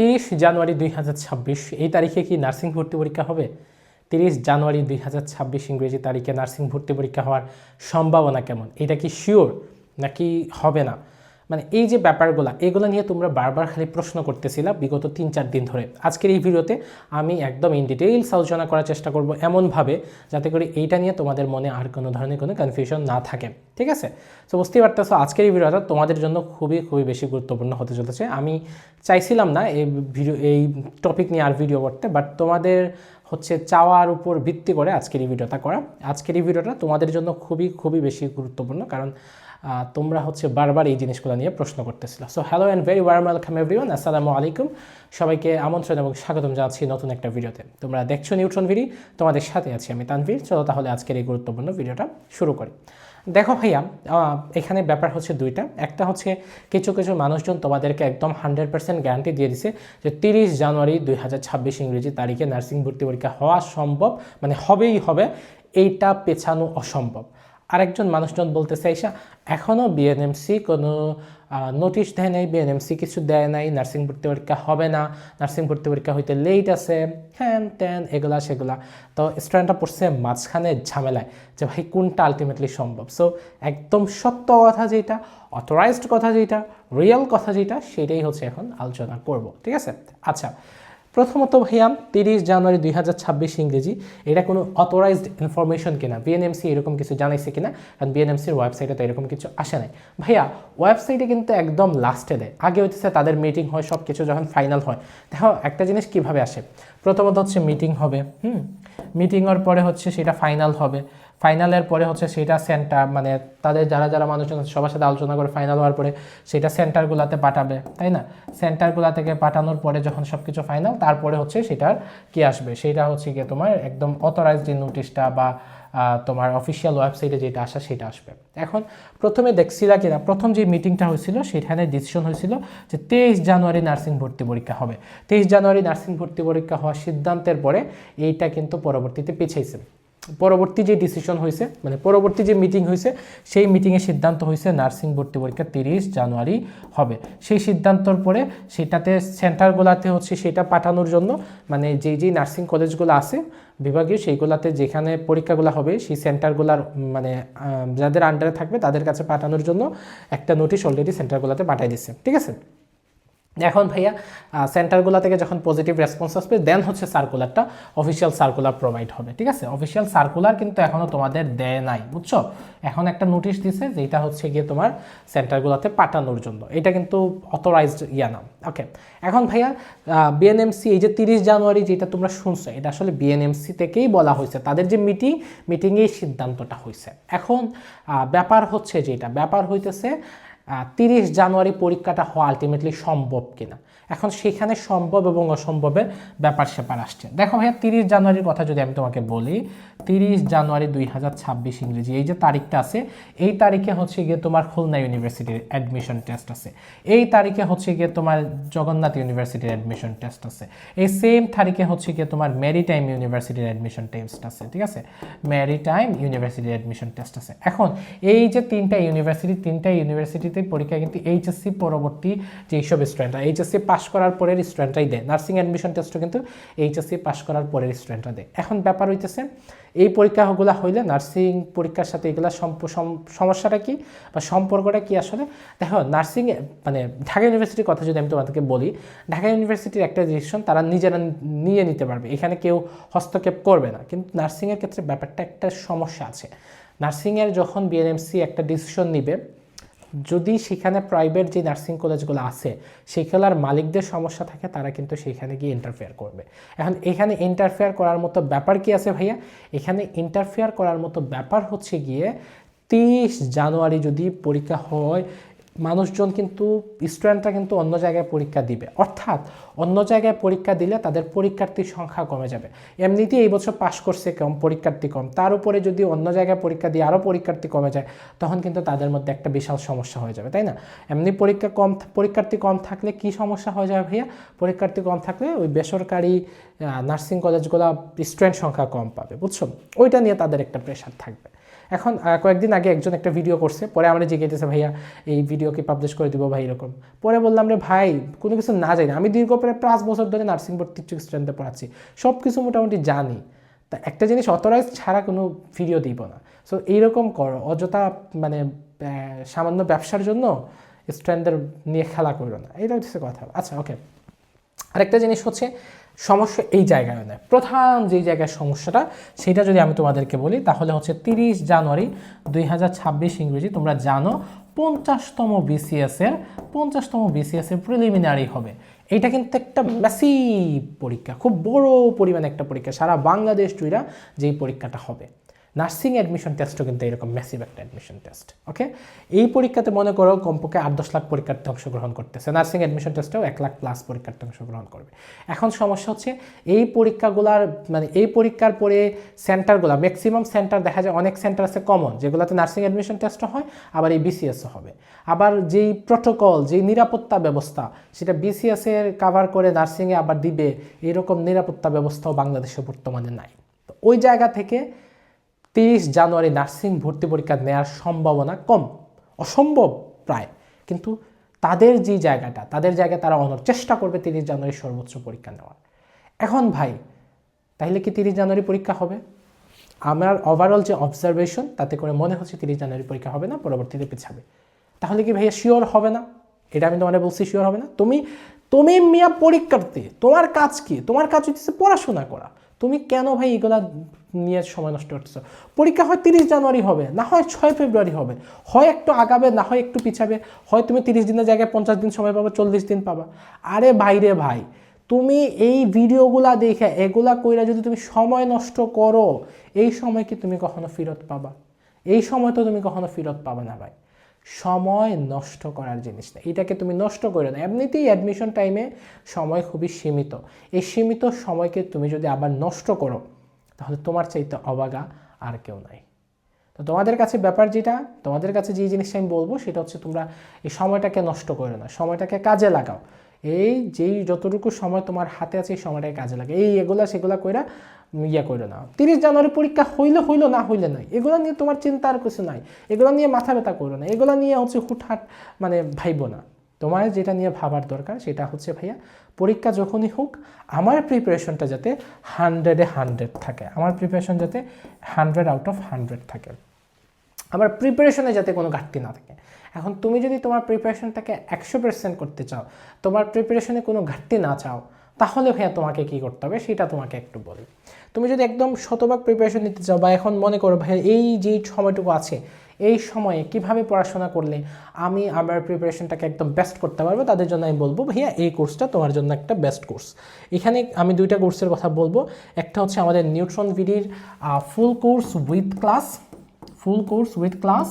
তিরিশ জানুয়ারি দুই হাজার ছাব্বিশ, এই তারিখে কি নার্সিং ভর্তি পরীক্ষা হবে? তিরিশ জানুয়ারি দুই হাজার ছাব্বিশ ইংরেজি তারিখে নার্সিং ভর্তি পরীক্ষা হওয়ার সম্ভাবনা কেমন? এটা কি শিওর নাকি হবে না? মানে এই যে ব্যাপারগুলো, এগুলো নিয়ে তোমরা বারবার খালি প্রশ্ন করতেছিলা বিগত তিন চার দিন ধরে। আজকের এই ভিডিওতে আমি একদম ইন ডিটেইলস আলোচনা করার চেষ্টা করব এমনভাবে, যাতে করে এইটা নিয়ে তোমাদের মনে আর কোনো ধরনের কোনো কনফিউশন না থাকে। ঠিক আছে? তো বুঝতেই পারতেছো, আজকের এই ভিডিওটা তোমাদের জন্য খুবই খুবই বেশি গুরুত্বপূর্ণ হতে চলেছে। আমি চাইছিলাম না এই ভিডিও, এই টপিক নিয়ে আর ভিডিও করতে বাট তোমাদের হচ্ছে চাওয়ার উপর ভিত্তি করে আজকের এই ভিডিওটা করা। আজকের এই ভিডিওটা তোমাদের জন্য খুবই খুবই বেশি গুরুত্বপূর্ণ, কারণ তোমরা হচ্ছে বারবার এই জিনিসগুলো নিয়ে প্রশ্ন করতেছিল। So hello and very warm welcome everyone আসসালামু আলাইকুম। সবাইকে আমন্ত্রণ এবং স্বাগতম জানাচ্ছি নতুন একটা ভিডিওতে। তোমরা দেখছ নিউট্রন ভিডি তোমাদের সাথে আছি আমি তানভীর। চলো তাহলে আজকের এই গুরুত্বপূর্ণ ভিডিওটা শুরু করি। দেখো ভাইয়া এখানে ব্যাপার হচ্ছে দুইটা। একটা হচ্ছে কিছু কিছু মানুষজন তোমাদেরকে একদম হান্ড্রেড পার্সেন্ট গ্যারান্টি দিয়ে দিছে যে তিরিশ জানুয়ারি দুই হাজার ছাব্বিশ ইংরেজি তারিখে নার্সিং ভর্তি পরীক্ষা হওয়া সম্ভব মানে হবেই হবে, এইটা পেছানো অসম্ভব। আরেকজন মানুষজন বলতেছে আইসা এখনও বিএনএমসি কোনো নোটিশ দেয় নাই বিএনএমসি কিছু দেয় নাই নার্সিং ভর্তি পরীক্ষা হবে না নার্সিং ভর্তি পরীক্ষা হইতে লেট আছে, হ্যান ত্যান, এগুলা সেগুলা। তো স্টুডেন্টরা পড়ছে মাঝখানে ঝামেলায় যে, ভাই, কোনটা আলটিমেটলি সম্ভব? সো একদম সত্য কথা যেটা অথরাইজড কথা যেটা রিয়েল কথা যেটা, সেটাই হচ্ছে এখন আলোচনা করব, ঠিক আছে? আচ্ছা প্রথমত ভাইয়া, তিরিশ জানুয়ারি দুই হাজার ছাব্বিশ ইংরেজি। এটা কোনো অথরাইজড ইনফরমেশন কিনা বিএনএমসি এরকম কিছু জানাইছে কিনা, কারণ বিএনএমসির ওয়েবসাইটে তো এরকম কিছু আসে নাই। ভাইয়া ওয়েবসাইটে কিন্তু একদম লাস্টে দেয়। আগে হচ্ছে তাদের মিটিং হয় সব কিছু যখন ফাইনাল হয়। দেখো, একটা জিনিস কীভাবে আসে? প্রথমত হচ্ছে মিটিং হবে, হুম? মিটিং হওয়ার পরে হচ্ছে সেটা ফাইনাল হবে। ফাইনালের পরে হচ্ছে সেটা সেন্টার মানে তাদের যারা যারা মানুষজন সবার সাথে আলোচনা করে ফাইনাল হওয়ার পরে সেটা সেন্টারগুলোতে পাঠাবে, তাই না? সেন্টারগুলা থেকে পাঠানোর পরে যখন সব কিছু ফাইনাল তারপরে হচ্ছে সেটার কি আসবে? সেটা হচ্ছে গিয়ে তোমার একদম অথরাইজড নোটিশটা বা তোমার অফিসিয়াল ওয়েবসাইটে যেটা আসা, সেটা আসবে। এখন প্রথমে দেখছিলা কিনা, প্রথম যে মিটিংটা হয়েছিল, সেখানে ডিসিশন হয়েছিল যে তেইশ জানুয়ারি নার্সিং ভর্তি পরীক্ষা হবে। তেইশ জানুয়ারি নার্সিং ভর্তি পরীক্ষা হওয়ার সিদ্ধান্তের পরে এইটা কিন্তু পরবর্তীতে পিছাইছে পরবর্তী যে ডিসিশন হয়েছে মানে পরবর্তী যে মিটিং হয়েছে, সেই মিটিংয়ে সিদ্ধান্ত হয়েছে নার্সিং ভর্তি পরীক্ষা তিরিশ জানুয়ারি হবে। সেই সিদ্ধান্তর পরে সেটাতে সেন্টারগুলোতে হচ্ছে সেটা পাঠানোর জন্য মানে যেই যেই নার্সিং কলেজগুলো আছে, বিভাগীয় সেইগুলোতে যেখানে পরীক্ষাগুলো হবে, সেই সেন্টারগুলোর মানে যাদের আন্ডারে থাকবে তাদের কাছে পাঠানোর জন্য একটা নোটিশ অলরেডি সেন্টারগুলোতে পাঠিয়ে দিচ্ছে ঠিক আছে? এখন ভাইয়া সেন্টারগুলো থেকে যখন পজিটিভ রেসপন্স আসবে দেন হচ্ছে সার্কুলারটা অফিসিয়াল সার্কুলার প্রোভাইড হবে, ঠিক আছে? অফিসিয়াল সার্কুলার কিন্তু এখনও তোমাদের দেয় নাই, বুঝছ? এখন একটা নোটিশ দিছে যেটা হচ্ছে গিয়ে তোমার সেন্টারগুলোতে পাঠানোর জন্য। এটা কিন্তু অথরাইজড ইয়া না ওকে এখন ভাইয়া বিএনএমসি এই যে তিরিশ জানুয়ারি যেটা তোমরা শুনছো, এটা আসলে বিএনএমসি থেকেই বলা হয়েছে। তাদের যে মিটিং মিটিংয়েই সিদ্ধান্তটা হয়েছে। এখন ব্যাপার হচ্ছে যেটা, ব্যাপার হইতেছে তিরিশ জানুয়ারি পরীক্ষাটা হওয়া আলটিমেটলি সম্ভব কিনা। এখন সেখানে সম্ভব এবং অসম্ভবের ব্যাপার স্যাপার আসছে। দেখো ভাইয়া, তিরিশ জানুয়ারির কথা যদি আমি তোমাকে বলি, তিরিশ জানুয়ারি দুই হাজার ছাব্বিশ ইংরেজি, এই যে তারিখটা আছে, এই তারিখে হচ্ছে গিয়ে তোমার খুলনা ইউনিভার্সিটির অ্যাডমিশন টেস্ট আছে। এই তারিখে হচ্ছে গিয়ে তোমার জগন্নাথ ইউনিভার্সিটির অ্যাডমিশন টেস্ট আছে। এই সেম তারিখে হচ্ছে গিয়ে তোমার মেরিটাইম ইউনিভার্সিটির অ্যাডমিশন টেস্ট আছে, ঠিক আছে? মেরিটাইম ইউনিভার্সিটির অ্যাডমিশন টেস্ট আছে। এখন এই যে তিনটা ইউনিভার্সিটি, তিনটা ইউনিভার্সিটিতে পরীক্ষা কিন্তু এইচএসসি পরবর্তী যে এইসব স্টুডেন্টরা এইচএসসি পাশ করার পরের স্টুডেন্টরাই দেয়। নার্সিং অ্যাডমিশন টেস্টও কিন্তু এইচএসসি পাশ করার পরের স্টুডেন্টরা দেয়। এখন ব্যাপার হইতেছে, এই পরীক্ষাগুলো হইলে নার্সিং পরীক্ষার সাথে এগুলা সমস্যাটা কি বা সম্পর্কটা কি আসলে? দেখো নার্সিং মানে ঢাকা ইউনিভার্সিটির কথা যদি আমি তোমাদেরকে বলি, ঢাকা ইউনিভার্সিটির একটা ডিসিশন তারা নিজেরা নিয়ে নিতে পারবে। এখানে কেউ হস্তক্ষেপ করবে না। কিন্তু নার্সিংয়ের ক্ষেত্রে ব্যাপারটা একটা সমস্যা আছে। নার্সিংয়ের যখন বিএনএমসি একটা ডিসিশন নিবে যদি সেখানে প্রাইভেট যে নার্সিং কলেজগুলো আছে, সেগুলোর মালিকদের সমস্যা থাকে, তারা কিন্তু সেখানে গিয়ে ইন্টারফেয়ার করবে। এখন এখানে ইন্টারফেয়ার করার মতো ব্যাপার কি আছে ভাইয়া? এখানে ইন্টারফেয়ার করার মতো ব্যাপার হচ্ছে গিয়ে তিরিশ জানুয়ারি যদি পরীক্ষা হয় মানুষজন কিন্তু স্টুডেন্টরা কিন্তু অন্য জায়গায় পরীক্ষা দিবে। অর্থাৎ, অন্য জায়গায় পরীক্ষা দিলে তাদের পরীক্ষার্থীর সংখ্যা কমে যাবে। এমনিতেই এই বছর পাশ করছে কম, পরীক্ষার্থী কম। তার উপরে যদি অন্য জায়গায় পরীক্ষা দিয়ে আরও পরীক্ষার্থী কমে যায়, তখন কিন্তু তাদের মধ্যে একটা বিশাল সমস্যা হয়ে যাবে, তাই না? এমনি পরীক্ষা কম পরীক্ষার্থী কম থাকলে কি সমস্যা হয়ে যাবে ভাইয়া? পরীক্ষার্থী কম থাকলে ওই বেসরকারি নার্সিং কলেজগুলো স্টুডেন্ট সংখ্যা কম পাবে, বুঝছ? ওইটা নিয়ে তাদের একটা প্রেশার থাকবে। এখন কয়েকদিন আগে একজন একটা ভিডিও করছে, পরে আমরা জিজ্ঞেস ভাইয়া, এই ভিডিও কি পাবলিশ করে দিব ভাই এরকম? পরে বললাম, রে ভাই, কোনো কিছু না জানি আমি দীর্ঘ প্রায় পাঁচ বছর ধরে নার্সিং ভর্তি স্টুডেন্টে পড়াচ্ছি। সব কিছু মোটামুটি জানি। তা একটা জিনিস অথরাইজ ছাড়া কোনো ভিডিও দিব না। সো এইরকম করো। অযথা মানে সামান্য ব্যবসার জন্য স্টুডেন্টদের নিয়ে খেলা করো না। এটা হচ্ছে কথা। আচ্ছা ওকে আরেকটা জিনিস হচ্ছে সমস্যা এই জায়গায় নেয়। প্রধান যে জায়গায় সমস্যাটা, সেটা যদি আমি তোমাদেরকে বলি, তাহলে হচ্ছে তিরিশ জানুয়ারি দুই হাজার ছাব্বিশ ইংরেজি তোমরা জানো, পঞ্চাশতম বিসিএস এর, পঞ্চাশতম বিসিএসের প্রিলিমিনারি হবে। এটা কিন্তু একটা ম্যাসিভ পরীক্ষা, খুব বড় পরিমাণে একটা পরীক্ষা। সারা বাংলাদেশ জুড়া যেই পরীক্ষাটা হবে। নার্সিং অ্যাডমিশন টেস্টও কিন্তু এরকম ম্যাসিভ একটা অ্যাডমিশন টেস্ট ওকে এই পরীক্ষাতে মনে করো কমপক্ষে আট দশ লাখ পরীক্ষার্থী অংশগ্রহণ করতেছে। নার্সিং অ্যাডমিশন টেস্টেও এক লাখ প্লাস পরীক্ষার্থী অংশগ্রহণ করবে। এখন সমস্যা হচ্ছে এই পরীক্ষাগুলার মানে এই পরীক্ষার পরে সেন্টারগুলো ম্যাক্সিমাম সেন্টার দেখা যায় অনেক সেন্টার আছে কমন যেগুলোতে নার্সিং অ্যাডমিশন টেস্টও হয়, আবার এই বিসিএসও হবে। আবার যেই প্রোটোকল যেই নিরাপত্তা ব্যবস্থা, সেটা বিসিএস এর কাভার করে নার্সিংয়ে আবার দিবে, এরকম নিরাপত্তা ব্যবস্থাও বাংলাদেশে বর্তমানে নাই। তো ওই জায়গা থেকে তিরিশ জানুয়ারি নার্সিং ভর্তি পরীক্ষা নেওয়ার সম্ভাবনা কম। অসম্ভব প্রায়। কিন্তু তাদের যে জায়গাটা, তাদের জায়গায় তারা অনর চেষ্টা করবে তিরিশ জানুয়ারি সর্বোচ্চ পরীক্ষা নেওয়ার। এখন ভাই তাহলে কি তিরিশ জানুয়ারি পরীক্ষা হবে? আমার ওভারঅল যে অবজারভেশন তাতে করে মনে হচ্ছে তিরিশ জানুয়ারি পরীক্ষা হবে না, পরবর্তীতে পিছাবে। তাহলে কি ভাইয়া শিওর হবে না? এটা আমি তোমাদের বলছি শিওর হবে না। তুমি তুমি মিয়া পরীক্ষার্থী, তোমার কাজ কি? তোমার কাজ হচ্ছে পড়াশোনা করা। তুমি কেন ভাই এগুলা নিয়ে সময় নষ্ট করতেছ? পরীক্ষা হয় তিরিশ জানুয়ারি হবে, না হয় ছয় ফেব্রুয়ারি হবে। হয় একটু আগাবে, না হয় একটু পিছাবে। হয় তুমি তিরিশ দিনের জায়গায় পঞ্চাশ দিন সময় পাবা, চল্লিশ দিন পাবা। আরে ভাই রে ভাই, তুমি এই ভিডিওগুলা দেখে এগুলা কইরা যদি তুমি সময় নষ্ট করো, এই সময় কি তুমি কখনো ফেরত পাবা? এই সময় তো তুমি কখনো ফেরত পাবে না ভাই। সময় নষ্ট করার জিনিস না এটাকে তুমি নষ্ট করে না এমনিতেই অ্যাডমিশন টাইমে সময় খুবই সীমিত। এই সীমিত সময়কে তুমি যদি আবার নষ্ট করো, তাহলে তোমার চাইতে অবাগা আর কেউ নাই। তো তোমাদের কাছে ব্যাপার যেটা, তোমাদের কাছে যে জিনিসটা আমি বলব, সেটা হচ্ছে তোমরা এই সময়টাকে নষ্ট করে না সময়টাকে কাজে লাগাও। এই যেই যতটুকু সময় তোমার হাতে আছে, এই সময়টাকে কাজে লাগে। এই এগুলা, সেগুলা কইরা ইয়ে করো না। তিরিশ জানুয়ারি পরীক্ষা হইলে, হইল না হইলে নাই। এগুলো নিয়ে তোমার চিন্তার কিছু নাই। এগুলো নিয়ে মাথা ব্যথা করো না। এগুলো নিয়ে হচ্ছে হুটহাট মানে ভাইবো না। তোমার যেটা নিয়ে ভাবার দরকার, সেটা হচ্ছে ভাইয়া পরীক্ষা যখনই হোক, আমার প্রিপারেশনটা যাতে হান্ড্রেডে হান্ড্রেড থাকে। আমার প্রিপারেশন যাতে হান্ড্রেড আউট অফ হান্ড্রেড থাকে। আমার প্রিপারেশনে যাতে কোনো ঘাটতি না থাকে। এখন তুমি যদি তোমার প্রিপারেশনটাকে একশো পার্সেন্ট করতে চাও, তোমার প্রিপারেশনে কোনো ঘাটতি না চাও, তাহলে ভাইয়া তোমাকে কি করতে হবে সেটা তোমাকে একটু বলি। তুমি যদি একদম শতভাগ প্রিপারেশন নিতে চাও বা এখন মনে করো ভাইয়া এই যে সময়টুকু আছে, এই সময়ে কীভাবে পড়াশোনা করলে আমি আমার প্রিপারেশনটাকে একদম বেস্ট করতে পারব, তাদের জন্য আমি বলব ভাইয়া এই কোর্সটা তোমার জন্য একটা বেস্ট কোর্স এখানে আমি দুইটা কোর্সের কথা বলব। একটা হচ্ছে আমাদের neutron ভিডির full course with class full course with class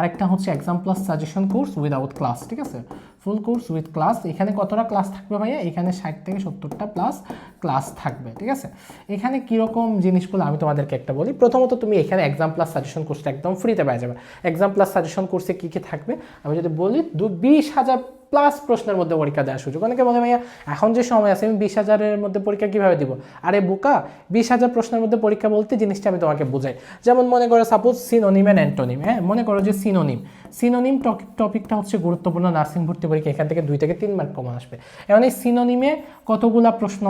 আরেকটা হচ্ছে exam plus suggestion course without class ঠিক আছে? ফুল কোর্স উইথ ক্লাস এখানে কতটা ক্লাস থাকবে ভাইয়া? এখানে ষাট থেকে সত্তরটা প্লাস ক্লাস থাকবে, ঠিক আছে? এখানে কীরকম জিনিসগুলো আমি তোমাদেরকে একটা বলি। প্রথমত তুমি এখানে এক্সাম প্লাস সাজেশন কোর্সটা একদম ফ্রিতে পেয়ে যাবে। এক্সাম প্লাস সাজেশন কোর্সে কী কী থাকবে? আমি যদি বলি দু বিশ হাজার প্লাস প্রশ্নের মধ্যে পরীক্ষা দেওয়ার সুযোগ। অনেকে বলে, ভাইয়া, এখন যে সময় আছে, আমি বিশ হাজারের মধ্যে পরীক্ষা কীভাবে দিব? আরে, বোকা, বিশ হাজার প্রশ্নের মধ্যে পরীক্ষা বলতে জিনিসটা আমি তোমাকে বোঝাই। যেমন মনে করো সাপোজ সিনোনিম অ্যান্ড অ্যান্টোনিম হ্যাঁ? মনে করো যে সিনোনিম সিনোনিম টপিকটা হচ্ছে গুরুত্বপূর্ণ নার্সিং ভর্তি পরীক্ষা, এখান থেকে দুই থেকে তিন মার্ক কমন আসবে। এখন এই সিনোনিমে কতগুলা প্রশ্ন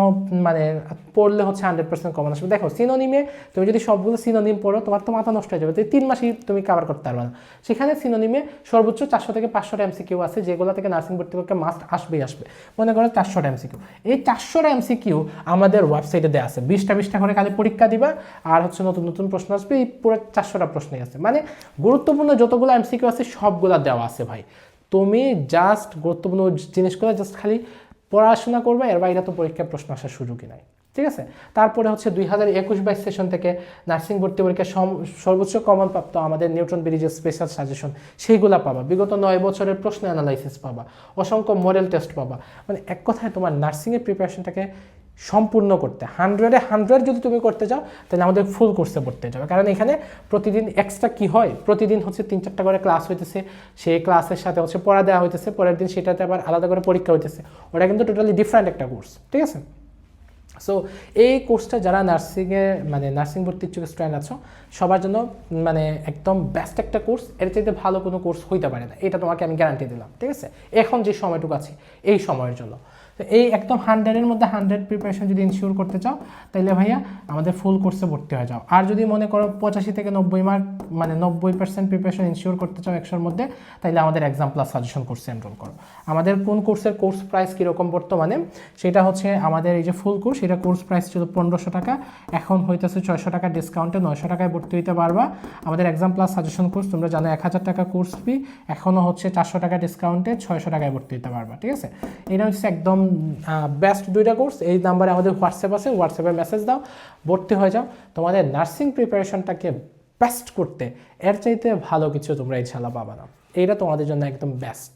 মানে পড়লে হচ্ছে হান্ড্রেড পার্সেন্ট কমন আসবে। দেখো সিনোনিমে তুমি যদি সবগুলো সিনোনিম পড়ো, তোমার তো মাথা নষ্ট হয়ে যাবে। তিন মাসই তুমি কাভার করতে পারবে না। সেখানে সিনোনিমে সর্বোচ্চ চারশো থেকে পাঁচশোটা এমসিকিউ আছে, যেগুলো থেকে নার্সিং ভর্তি পরীক্ষা মাস্ট আসবেই আসবে। মনে করো চারশোটা এমসিকিউ এই চারশোটা এমসিকিউ আমাদের ওয়েবসাইটে দেওয়া আছে। বিশটা বিশটা করে খালি পরীক্ষা দিবা আর হচ্ছে নতুন নতুন প্রশ্ন আসবে, এই পুরো চারশোটা প্রশ্নই আছে। মানে গুরুত্বপূর্ণ যতগুলো এমসিকিউ আছে সবগুলো দেওয়া আছে ভাই। তুমি জাস্ট গুরুত্বপূর্ণ জিনিসগুলো জাস্ট খালি পড়াশোনা করবে, এর বাইরে তো পরীক্ষায় প্রশ্ন আসার সুযোগই নাই। ঠিক আছে? তারপরে হচ্ছে দুই হাজার একুশ বাইশ সেশন থেকে নার্সিং ভর্তি পরীক্ষা সর্বোচ্চ কমন প্রাপ্ত আমাদের নিউটন ব্রিজের স্পেশাল সাজেশন সেইগুলা পাবা। বিগত নয় বছরের প্রশ্ন অ্যানালাইসিস পাবা, অসংখ্য মডেল টেস্ট পাবা। মানে এক কথায় তোমার নার্সিংয়ের প্রিপারেশনটাকে সম্পূর্ণ করতে হান্ড্রেডে হান্ড্রেড যদি তুমি করতে চাও তাহলে আমাদের ফুল কোর্সে পড়তে যাবে। কারণ এখানে প্রতিদিন এক্সট্রা কি হয়? প্রতিদিন হচ্ছে তিন চারটা করে ক্লাস হইতেছে, সেই ক্লাসের সাথে হচ্ছে পড়া দেওয়া হইতেছে, পরের দিন সেটাতে আবার আলাদা করে পরীক্ষা হইতেছে। ওটা কিন্তু টোটালি ডিফারেন্ট একটা কোর্স ঠিক আছে? সো এই কোর্সটা যারা নার্সিংয়ে মানে নার্সিং ভর্তি ইচ্ছুক স্টুডেন্ট আছো, সবার জন্য মানে একদম বেস্ট একটা কোর্স এর চাইতে ভালো কোনো কোর্স হইতে পারে না। এটা তোমাকে আমি গ্যারান্টি দিলাম, ঠিক আছে? এখন যে সময়টুকু আছে, এই সময়ের জন্য। তো এই একদম হান্ড্রেডের মধ্যে হান্ড্রেড প্রিপারেশন যদি ইনশিওর করতে চাও তাহলে ভাইয়া আমাদের ফুল কোর্সে ভর্তি হয়ে যাও। আর যদি মনে করো পঁচাশি থেকে নব্বই মার্ক মানে নব্বই পার্সেন্ট প্রিপারেশন ইনশিওর করতে চাও একশোর মধ্যে তাহলে আমাদের এক্সাম প্লাস সাজেশন কোর্সে এনরোল করো। আমাদের কোন কোর্সের কোর্স প্রাইস কীরকম বর্তমানে, সেটা হচ্ছে আমাদের এই যে ফুল কোর্স এটা কোর্স প্রাইস ছিল পনেরোশো টাকা, এখন হইতেছে ছয়শো টাকা ডিসকাউন্টে নয়শো টাকায় ভর্তি হইতে পারবা। আমাদের এক্সাম প্লাস সাজেশন কোর্স তোমরা জানো এক হাজার টাকা কোর্স ফি এখনও হচ্ছে চারশো টাকা ডিসকাউন্টে ছয়শো টাকায় ভর্তি হতে পারবা, ঠিক আছে? এটা হচ্ছে একদম বেস্ট দুইটা কোর্স এই নাম্বারে আমাদের হোয়াটসঅ্যাপ আছে হোয়াটসঅ্যাপে মেসেজ দাও, ভর্তি হয়ে যাও। তোমাদের নার্সিং প্রিপারেশনটাকে বেস্ট করতে, এর চাইতে ভালো কিছু তোমরা ইনশাল্লাহ পাবা না। এইটা তোমাদের জন্য একদম বেস্ট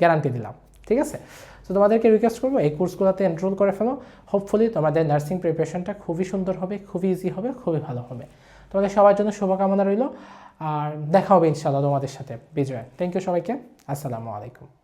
গ্যারান্টি দিলাম, ঠিক আছে? তো তোমাদেরকে রিকোয়েস্ট করব, এই কোর্সগুলোতে এনরোল করে ফেলো। হোপফুলি তোমাদের নার্সিং প্রিপারেশনটা খুবই সুন্দর হবে, খুবই ইজি হবে, খুবই ভালো হবে। তোমাদের সবার জন্য শুভকামনা রইল, আর দেখা হবে ইনশাল্লাহ তোমাদের সাথে। বিজয় থ্যাংক ইউ সবাইকে। আসসালামু আলাইকুম।